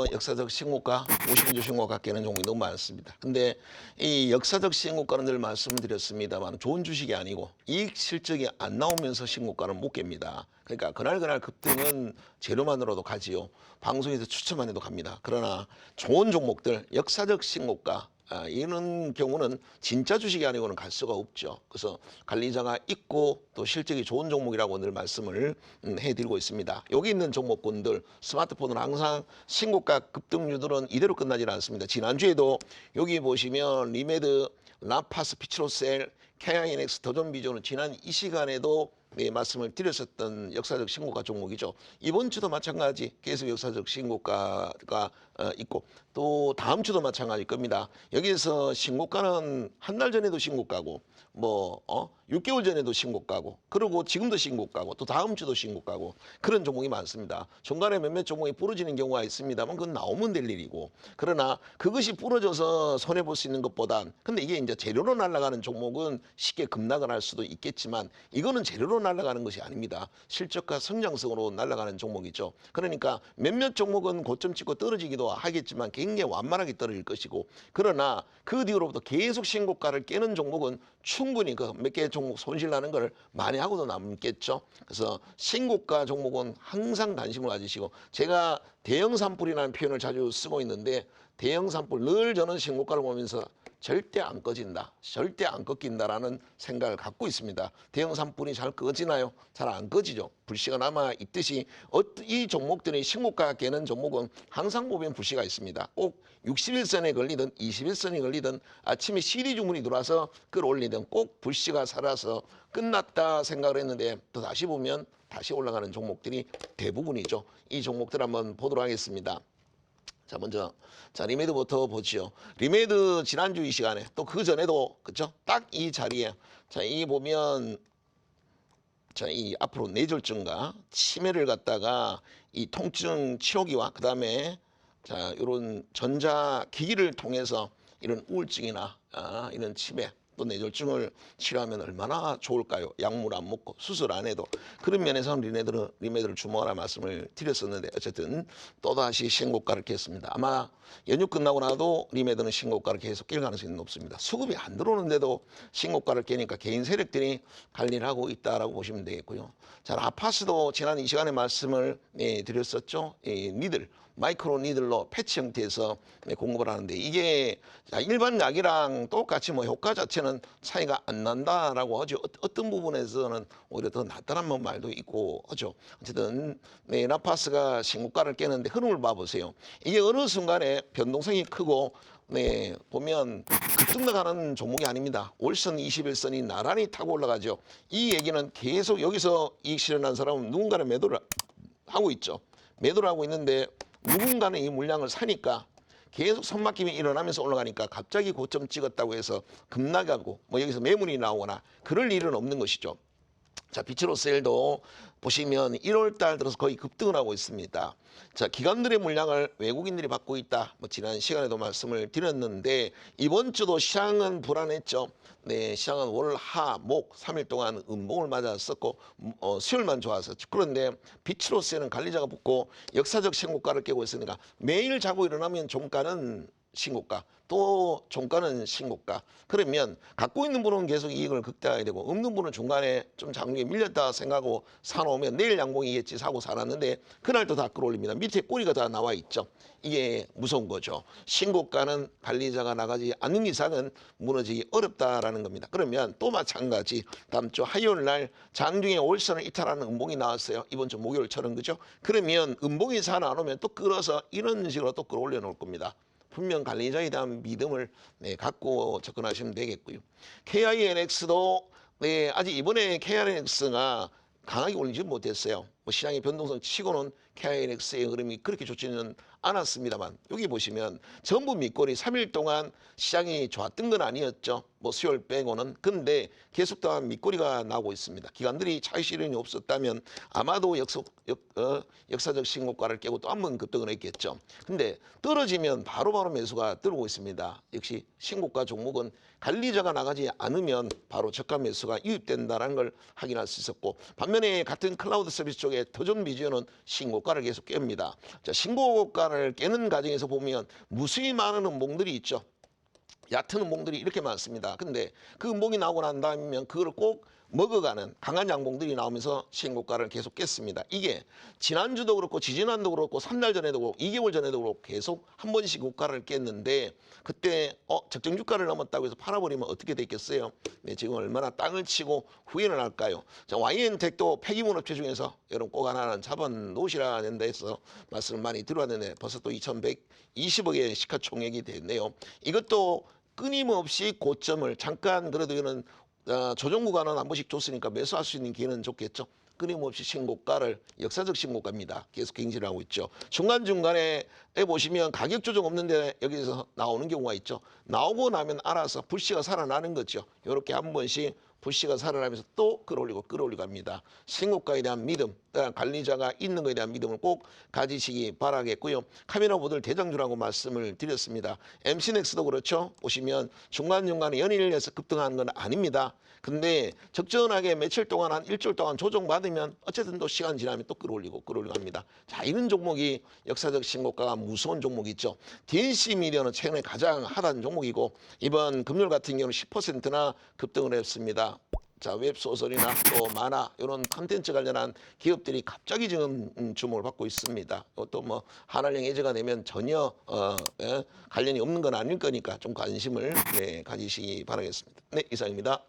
뭐 역사적 신고가, 무신주 신고가 깨는 종목이 너무 많습니다. 근데 이 역사적 신고가는 늘 말씀드렸습니다만 좋은 주식이 아니고 이익 실적이 안 나오면서 신고가는 못 깹니다. 그러니까 그날 그날 급등은 재료만으로도 가지요. 방송에서 추천만 해도 갑니다. 그러나 좋은 종목들 역사적 신고가 아, 이런 경우는 진짜 주식이 아니고는 갈 수가 없죠. 그래서 관리자가 있고 또 실적이 좋은 종목이라고 늘 말씀을 음, 해드리고 있습니다. 여기 있는 종목군들 스마트폰은 항상 신고가 급등률들은 이대로 끝나질 않습니다. 지난주에도 여기 보시면 리메드, 라파스, 피치로셀, KINX, 더존비조는 지난 이 시간에도 네, 말씀을 드렸었던 역사적 신고가 종목이죠. 이번 주도 마찬가지 계속 역사적 신고가가 어, 있고 또 다음 주도 마찬가지일 겁니다. 여기에서 신고가는 한 달 전에도 신고가고 뭐 어? 6개월 전에도 신고가고 그리고 지금도 신고가고 또 다음 주도 신고가고 그런 종목이 많습니다. 중간에 몇몇 종목이 부러지는 경우가 있습니다만 그건 나오면 될 일이고 그러나 그것이 부러져서 손해 볼 수 있는 것보단 근데 이게 이제 재료로 날아가는 종목은 쉽게 급락을 할 수도 있겠지만 이거는 재료로 날아가는 것이 아닙니다. 실적과 성장성으로 날아가는 종목이죠. 그러니까 몇몇 종목은 고점 찍고 떨어지기도 하겠지만 굉장히 완만하게 떨어질 것이고 그러나 그 뒤로부터 계속 신고가를 깨는 종목은 충분히 그 몇 개 종목 손실 나는 걸 많이 하고도 남겠죠. 그래서 신고가 종목은 항상 관심을 가지시고 제가 대형 산불이라는 표현을 자주 쓰고 있는데 대형 산불 늘 저는 신고가를 보면서 절대 안 꺼진다. 절대 안 꺾인다라는 생각을 갖고 있습니다. 대형 산불이 잘 꺼지나요? 잘 안 꺼지죠. 불씨가 남아 있듯이 어- 이 종목들이 신고가 깨는 종목은 항상 보면 불씨가 있습니다. 꼭 61선에 걸리든 21선이 걸리든 아침에 CD 주문이 들어와서 끌어올리든 꼭 불씨가 살아서 끝났다 생각을 했는데 또 다시 보면 다시 올라가는 종목들이 대부분이죠. 이 종목들 한번 보도록 하겠습니다. 자 먼저 자 리메드부터 보지요. 리메드 지난주 이 시간에 또 그 전에도 그죠? 딱 이 자리에 자 이 보면 자 이 앞으로 뇌졸중과 치매를 갖다가 이 통증 치료기와 그 다음에 자 이런 전자 기기를 통해서 이런 우울증이나 아, 이런 치매 또 뇌졸중을 치료하면 얼마나 좋을까요? 약물 안 먹고 수술 안 해도 그런 면에서는 리메드를 리메드를 주목하라 말씀을 드렸었는데 어쨌든 또 다시 신고가를 깼습니다. 아마 연휴 끝나고 나도 리메드는 신고가를 계속 깰 가능성이 높습니다. 수급이 안 들어오는데도 신고가를 깨니까 개인 세력들이 관리를 하고 있다라고 보시면 되겠고요. 자, 아파스도 지난 이 시간에 말씀을 예, 드렸었죠. 이 니들 마이크로 니들로 패치 형태에서 네, 공급을 하는데 이게 자, 일반 약이랑 똑같이 뭐 효과 자체는 차이가 안 난다라고 하죠. 어- 어떤 부분에서는 오히려 더 낫다는 뭐 말도 있고 하죠. 어쨌든 네, 라파스가 신고가를 깨는데 흐름을 봐보세요. 이게 어느 순간에 변동성이 크고 네, 보면 급등 나가는 종목이 아닙니다. 월선 21선이 나란히 타고 올라가죠. 이 얘기는 계속 여기서 이익 실현한 사람은 누군가는 매도를 하고 있죠. 매도를 하고 있는데 누군가는 이 물량을 사니까 계속 선막힘이 일어나면서 올라가니까 갑자기 고점 찍었다고 해서 급락하고 뭐 여기서 매물이 나오거나 그럴 일은 없는 것이죠. 자, 비치로셀도 보시면 1월 달 들어서 거의 급등을 하고 있습니다. 자, 기관들의 물량을 외국인들이 받고 있다. 뭐 지난 시간에도 말씀을 드렸는데 이번 주도 시장은 불안했죠. 네, 시장은 월, 하, 목 3일 동안 음봉을 맞았었고 어, 수요일만 좋았었죠. 그런데 비치로셀은 관리자가 붙고 역사적 신고가를 깨고 있으니까 매일 자고 일어나면 종가는 신고가 또 종가는 신고가. 그러면 갖고 있는 분은 계속 이익을 극대화해야 되고 없는 분은 중간에 좀 장중에 밀렸다 생각하고 사놓으면 내일 양봉이겠지 사고 살았는데 그날도 다 끌어올립니다. 밑에 꼬리가 다 나와 있죠. 이게 무서운 거죠. 신고가는 관리자가 나가지 않는 이상은 무너지기 어렵다라는 겁니다. 그러면 또 마찬가지. 다음 주 화요일 날 장중에 월선을 이탈하는 음봉이 나왔어요. 이번 주 목요일처럼 그죠? 그러면 음봉이 살아나오면 또 끌어서 이런 식으로 또 끌어올려 놓을 겁니다 분명 관리자에 대한 믿음을 네, 갖고 접근하시면 되겠고요. KINX도 네, 아직 이번에 KINX가 강하게 올리지 못했어요. 뭐 시장의 변동성 치고는 KINX의 흐름이 그렇게 좋지는 않았습니다만 여기 보시면 전부 밑거리 3일 동안 시장이 좋았던 건 아니었죠. 뭐 수요일 빼고는 근데 계속 또한 밑거리가 나오고 있습니다. 기관들이 차익 실현이 없었다면 아마도 역속, 역, 어, 역사적 신고가를 깨고 또 한 번 급등을 했겠죠. 근데 떨어지면 바로 바로 매수가 들어오고 있습니다. 역시 신고가 종목은 관리자가 나가지 않으면 바로 저가 매수가 유입된다는 걸 확인할 수 있었고 반면에 같은 클라우드 서비스 쪽에 터전 비전은 신고가를 계속 깹니다. 자, 신고가를 깨는 과정에서 보면 무수히 많은 음봉들이 있죠. 얕은 음봉들이 이렇게 많습니다. 근데 그 음봉이 나오고 난 다음이면 그걸 꼭 먹어가는 강한 양봉들이 나오면서 신고가를 계속 깼습니다. 이게 지난주도 그렇고 지지난도 그렇고 3달 전에도 그렇고 2개월 전에도 그렇고 계속 한 번씩 고가를 깼는데 그때 어 적정 주가를 넘었다고 해서 팔아버리면 어떻게 됐겠어요? 네, 지금 얼마나 땅을 치고 후회를 할까요? 자, YN텍도 폐기물 업체 중에서 여러분 꼭 하나는 잡아 놓으시라는 데서 말씀을 많이 들어왔는데 벌써 또 2,120억의 시가총액이 됐네요. 이것도 끊임없이 고점을 잠깐 그래도 이거는 어, 조정 구간은 한 번씩 줬으니까 매수할 수 있는 기회는 좋겠죠. 끊임없이 신고가를 역사적 신고가입니다. 계속 갱신을 하고 있죠. 중간 중간에 보시면 가격 조정 없는데 여기서 나오는 경우가 있죠. 나오고 나면 알아서 불씨가 살아나는 거죠. 이렇게 한 번씩 불씨가 살아나면서 또 끌어올리고 끌어올리고 합니다. 신고가에 대한 믿음, 관리자가 있는 것에 대한 믿음을 꼭 가지시기 바라겠고요. 카메라 모델 대장주라고 말씀을 드렸습니다. MC넥스도 그렇죠. 보시면 중간중간에 연일 해서 급등하는 건 아닙니다. 근데 적절하게 며칠 동안 한 일주일 동안 조정받으면 어쨌든 또 시간 지나면 또 끌어올리고 끌어올리고 합니다. 자, 이런 종목이 역사적 신고가가 무서운 종목이 있죠. DNC 미디어는 최근에 가장 핫한 종목이고 이번 금요일 같은 경우는 10%나 급등을 했습니다. 자, 웹소설이나 또 만화 이런 컨텐츠 관련한 기업들이 갑자기 지금 음, 주목을 받고 있습니다. 또 뭐 한알령 해제가 되면 전혀 어, 예, 관련이 없는 건 아닐 거니까 좀 관심을 네, 가지시기 바라겠습니다. 네, 이상입니다.